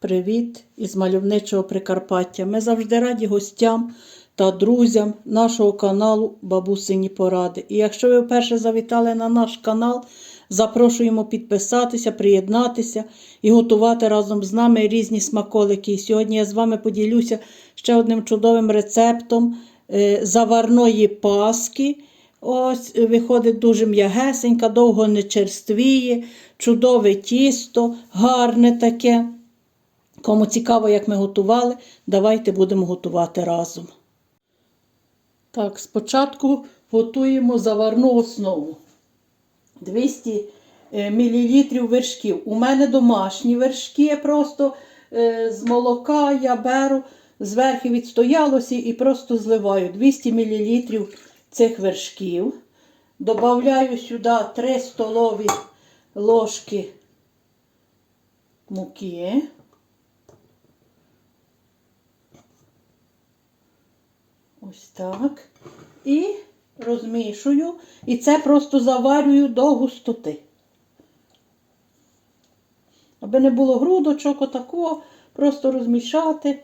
Привіт із мальовничого Прикарпаття. Ми завжди раді гостям та друзям нашого каналу Бабусині Поради. І якщо ви вперше завітали на наш канал, запрошуємо підписатися, приєднатися і готувати разом з нами різні смаколики. І сьогодні я з вами поділюся ще одним чудовим рецептом е, заварної паски. Ось е, виходить дуже м'ягесенька, довго не черствіє, чудове тісто, гарне таке. Кому цікаво, як ми готували, давайте будемо готувати разом. Так, спочатку готуємо заварну основу. 200 мл вершків. У мене домашні вершки, просто е, з молока я беру, зверху відстоялося і просто зливаю 200 мл цих вершків. Добавляю сюди 3 столові ложки муки. Ось так. І розмішую. І це просто заварюю до густоти. Аби не було грудочок, отакого, просто розмішати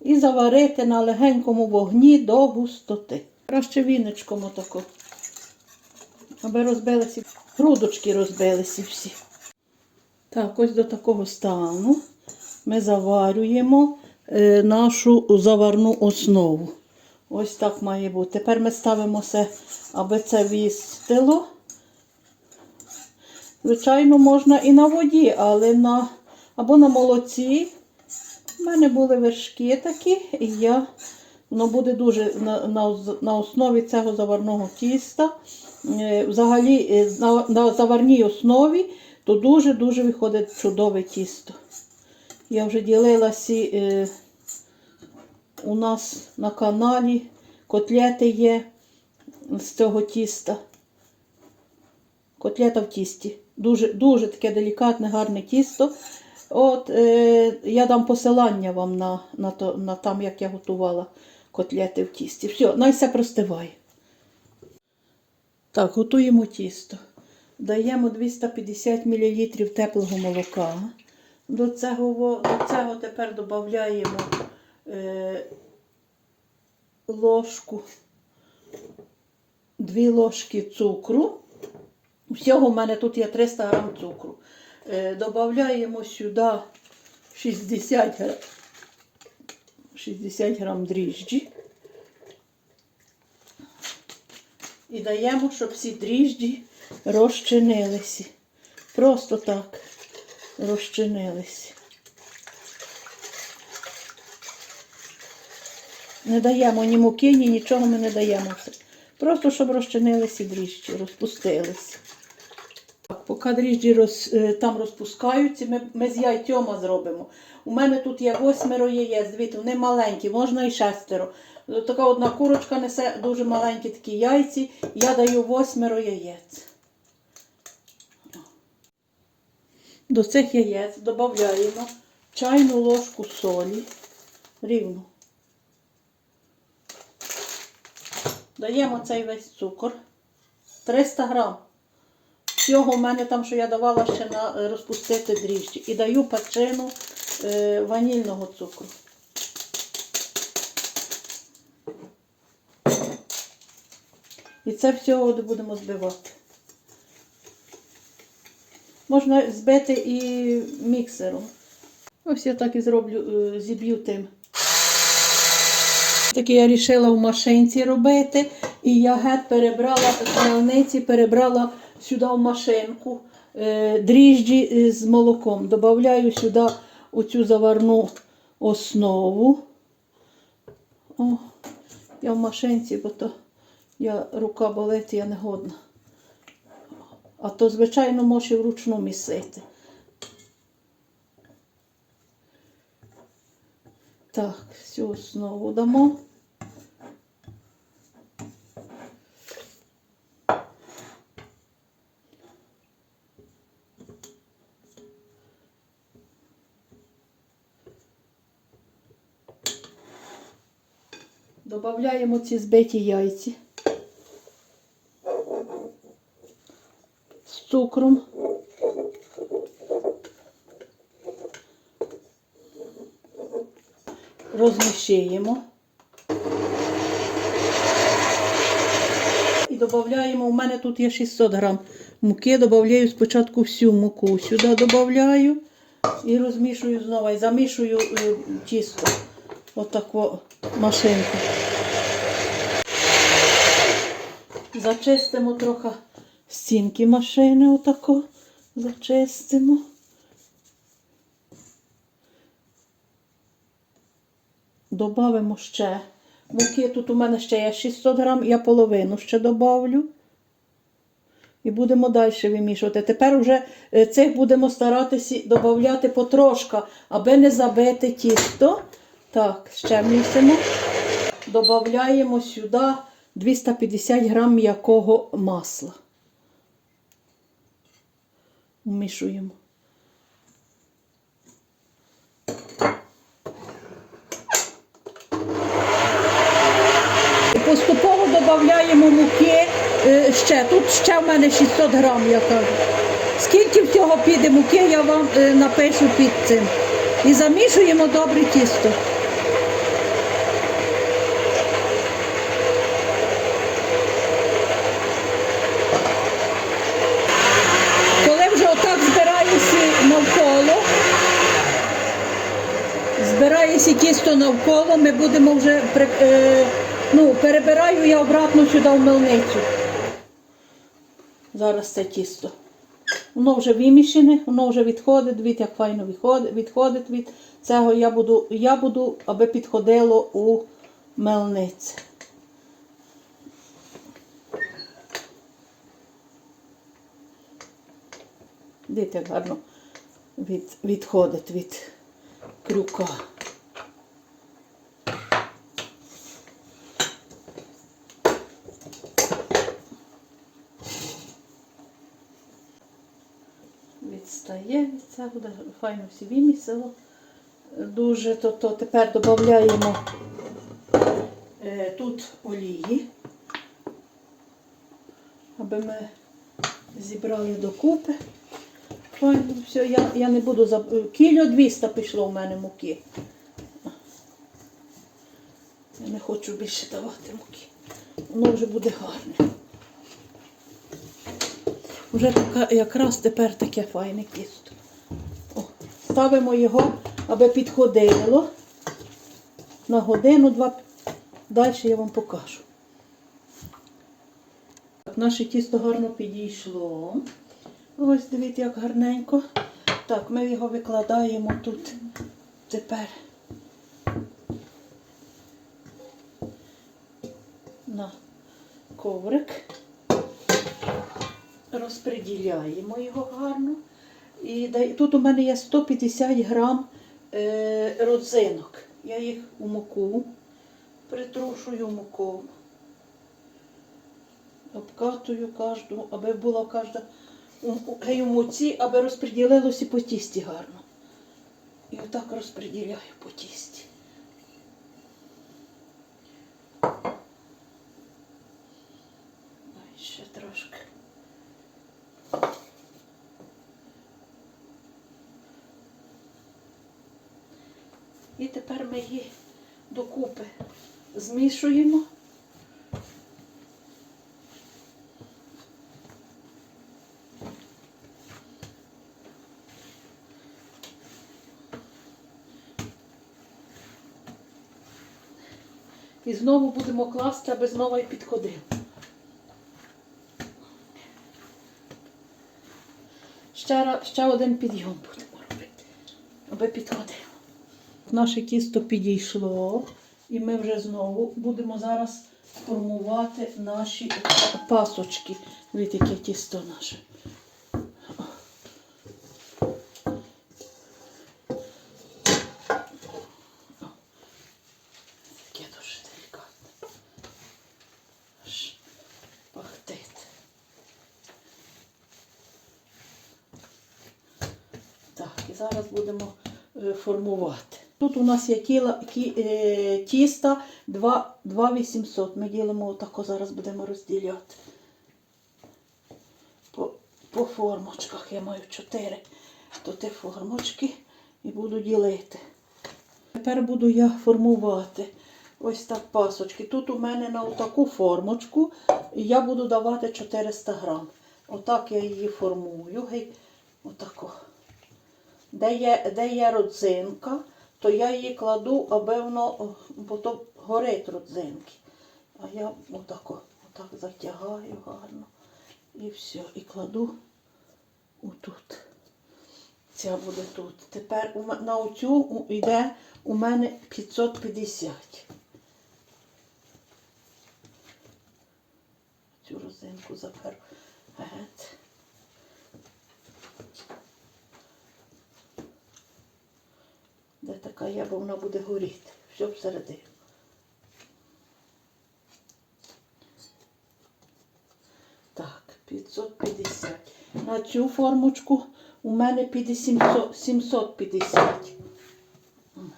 і заварити на легенькому вогні до густоти. Краще віничком отако. Аби розбилися, грудочки розбилися всі. Так, ось до такого стану ми заварюємо е, нашу заварну основу. Ось так має бути. Тепер ми ставимо все, аби це вістило. Звичайно, можна і на воді, але на або на молоці. У мене були вершки такі, і я, воно буде дуже на, на, на основі цього заварного тіста. Е, Взагалі, е, на, на заварній основі, то дуже-дуже виходить чудове тісто. Я вже ділилася. Е, у нас на каналі котлети є з цього тіста. Котлета в тісті. Дуже дуже таке делікатне, гарне тісто. От, е, Я дам посилання вам на на, то, на там, як я готувала котлети в тісті. Все, най все простиває. Так, готуємо тісто. Даємо 250 мл теплого молока. До цього, до цього тепер додаємо е, ложку, дві ложки цукру. Всього в мене тут є 300 грам цукру. Е, Додаємо сюди 60 грам, 60 грам дріжджі. І даємо, щоб всі дріжджі розчинилися. Просто так розчинилися. Не даємо ні муки, ні нічого ми не даємо. Просто щоб розчинилися дріжджі, розпустилися. Так, Поки дріжджі роз, е, там розпускаються, ми, ми з яйцьома зробимо. У мене тут є восьмеро яєць, дивіться, вони маленькі, можна і шестеро. Така одна курочка несе дуже маленькі такі яйці. Я даю восьмеро яєць. До цих яєць додаємо чайну ложку солі рівну. Даємо цей весь цукор. 300 грам. Всього в мене там, що я давала ще на е, розпустити дріжджі. І даю перчину е, ванільного цукру. І це всього будемо збивати. Можна збити і міксером. Ось я так і зроблю, е, зіб'ю тим. Таке я вирішила в машинці робити. І я геть перебрала з перебрала сюди в машинку е, дріжджі з молоком. Добавляю сюди оцю заварну основу. О, я в машинці, бо то я рука болить, я не годна. А то, звичайно, можеш і вручну місити. Так, всю основу дамо. Добавляємо ці збиті яйці з цукром. Розмішуємо. І додаємо, у мене тут є 600 грам муки, додаю спочатку всю муку. Сюди додаю і розмішую знову. І замішую е, тісто. Отаку машинку. Зачистимо трохи стінки машини, отако. Зачистимо. Добавимо ще. Муки тут у мене ще є 600 грам, я половину ще добавлю. І будемо далі вимішувати. Тепер вже е, цих будемо старатися додати потрошка, аби не забити тісто. Так, ще місимо. Додаємо сюди 250 грам м'якого масла. Вмішуємо. Поступово додаємо муки. е, Ще тут ще в мене 600 грам, я кажу. Скільки всього піде муки, я вам е, напишу під цим. І замішуємо добре тісто. Коли вже отак збираєшся навколо, збираєшся тісто навколо, ми будемо вже при- е, ну, перебираю я обратно сюди в мельницю. Зараз це тісто. Воно вже вимішане, воно вже відходить, від як файно відходить, відходить від цього. Я буду, я буду, аби підходило у мельниці. Дивіться, гарно від, відходить від крюка. Відстає від цього, буде файно всі вимісило. Дуже то, то тепер додаємо е, тут олії, аби ми зібрали докупи. Файно все, я, я не буду за кіло 200 пішло в мене муки. Я не хочу більше давати муки. Воно вже буде гарне. Вже така, якраз тепер таке файне тісто. О, ставимо його, аби підходило. На годину-два. Далі я вам покажу. Так, наше тісто гарно підійшло. Ось дивіться, як гарненько. Так, ми його викладаємо тут тепер на коврик. Розподіляємо його гарно. І тут у мене є 150 грам е, родзинок. Я їх у муку притрушую муком. Обкатую кожну, аби була кожна у, муці, аби розподілилося по тісті гарно. І отак розподіляю по тісті. Ще трошки. І тепер ми її докупи змішуємо. І знову будемо класти, аби знову і підходив. Ще, ще один підйом будемо робити, аби підходило. Наше тісто підійшло, і ми вже знову будемо зараз формувати наші пасочки. Дивіться, яке тісто наше. Таке дуже делікатне. Аж. Так, і зараз будемо е, формувати. Тут у нас є кіла, кі, е, тіста 2, 2800. Ми ділимо отако, зараз будемо розділяти. По, по формочках я маю 4 то ті формочки і буду ділити. тепер буду я формувати ось так пасочки. Тут у мене на таку формочку я буду давати 400 грам. Отак я її формую. Гей, отако. Де є, де є родзинка, то я її кладу, воно, бо то горить родзинки. А я отако, отак затягаю гарно. І все. І кладу отут. Ця буде тут. Тепер на оцю йде у мене 550. Цю розинку заберу. Геть. Де бо вона буде горіти. Все всередину. Так, 550. На цю формочку у мене піде 700 750.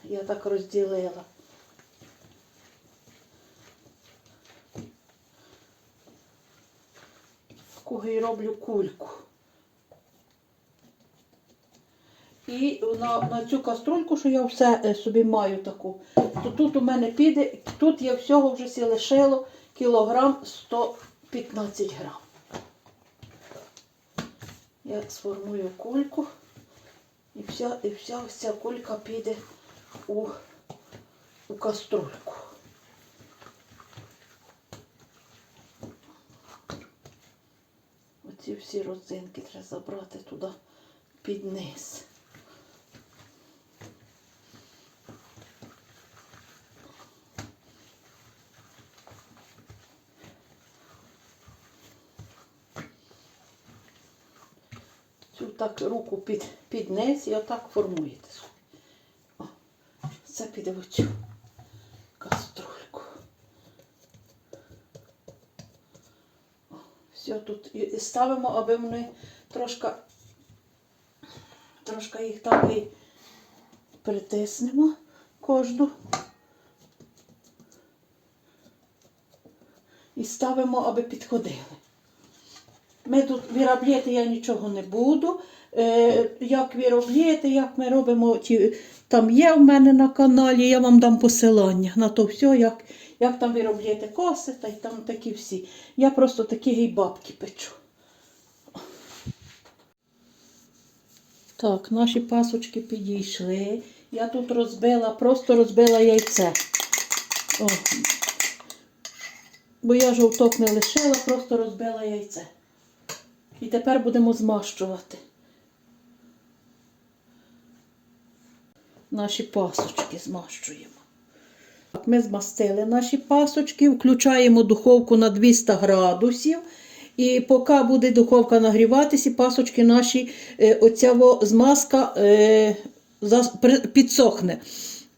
Я так розділила. І роблю кульку. І на, на цю каструльку, що я все е, собі маю таку, то тут у мене піде, тут я всього вже лишило кілограм 115 грам. Я сформую кульку і вся, і вся ця кулька піде у, у каструльку. Оці всі родзинки треба забрати туди під низ. Цю так руку під, під низ і отак формуєте. О, це піде в цю каструльку. О, все тут і ставимо, аби вони трошки, трошки їх так і притиснемо кожну. І ставимо, аби підходили. Ми тут виробляти я нічого не буду. Е, як виробляти, як ми робимо, ті, там є в мене на каналі, я вам дам посилання на то все, як, як там виробляти коси, та й там такі всі. Я просто такі гейбабки печу. Так, наші пасочки підійшли. Я тут розбила, просто розбила яйце. О. Бо я жовток не лишила, просто розбила яйце. І тепер будемо змащувати наші пасочки змащуємо. Так, Ми змастили наші пасочки, включаємо духовку на 200 градусів. І поки буде духовка нагріватися, пасочки наші, е, оця змазка е, підсохне.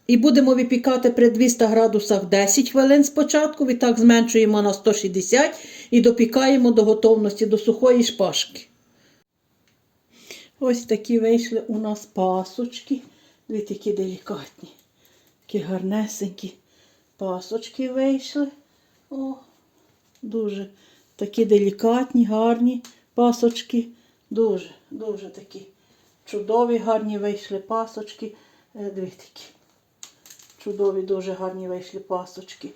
І будемо випікати при 200 градусах 10 хвилин спочатку. Відтак зменшуємо на 160 і допікаємо до готовності, до сухої шпажки. Ось такі вийшли у нас пасочки. Дві такі делікатні. Такі гарнесенькі пасочки вийшли. О, дуже такі делікатні, гарні пасочки. Дуже, дуже такі чудові, гарні вийшли пасочки. Е, Дві такі. Чудові, дуже гарні вийшли пасочки.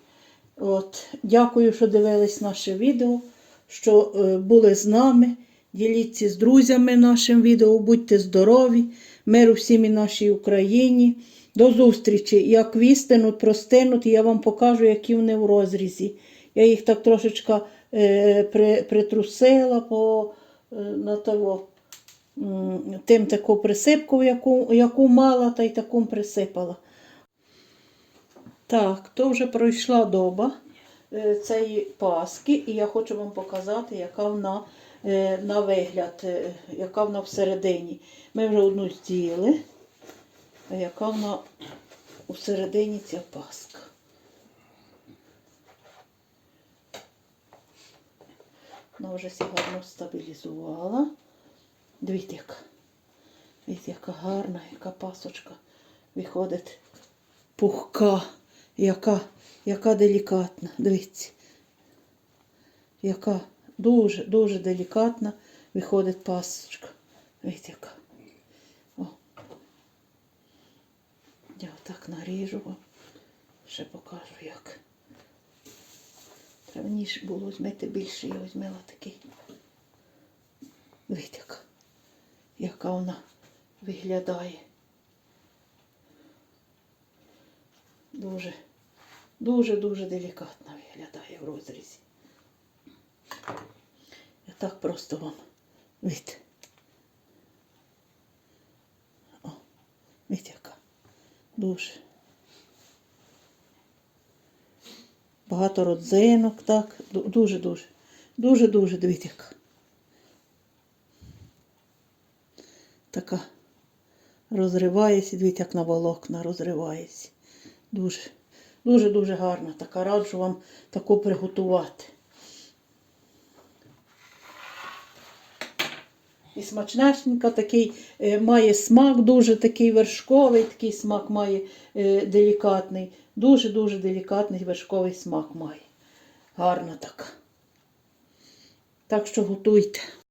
От, дякую, що дивились наше відео, що е, були з нами. Діліться з друзями нашим відео, будьте здорові, миру всім і нашій Україні. До зустрічі. Як вістинуть, простинуть, я вам покажу, які вони в розрізі. Я їх так трошечка е, при, притрусила по, е, на того, тим таку присипку, яку, яку мала, та й таку присипала. Так, то вже пройшла доба е, цієї паски, і я хочу вам показати, яка вона е, на вигляд, е, яка вона всередині. Ми вже одну з'їли, а яка вона всередині ця паска. Вона вже гарно стабілізувала. Дивіться, яка. Дивіться, яка гарна, яка пасочка виходить пухка, яка, яка делікатна. Дивіться. Яка дуже, дуже делікатна виходить пасочка. Дивіться, яка. О. Дякую. Так наріжу вам. Ще покажу як. Ніж було змити більше, я візьмела такий. Дивіться, яка вона виглядає. Дуже, дуже, дуже делікатно виглядає в розрізі. Я так просто вам від. О, від яка. Дуже. Багато родзинок, так. Дуже-дуже. Дуже-дуже, дивіться яка. Така розривається, дивіться, як на волокна розривається. Дуже, дуже-дуже гарна. Така раджу вам таку приготувати. І смачнесенька, такий е, має смак, дуже такий вершковий, такий смак має е, делікатний. Дуже-дуже делікатний вершковий смак має. Гарна така. Так що готуйте.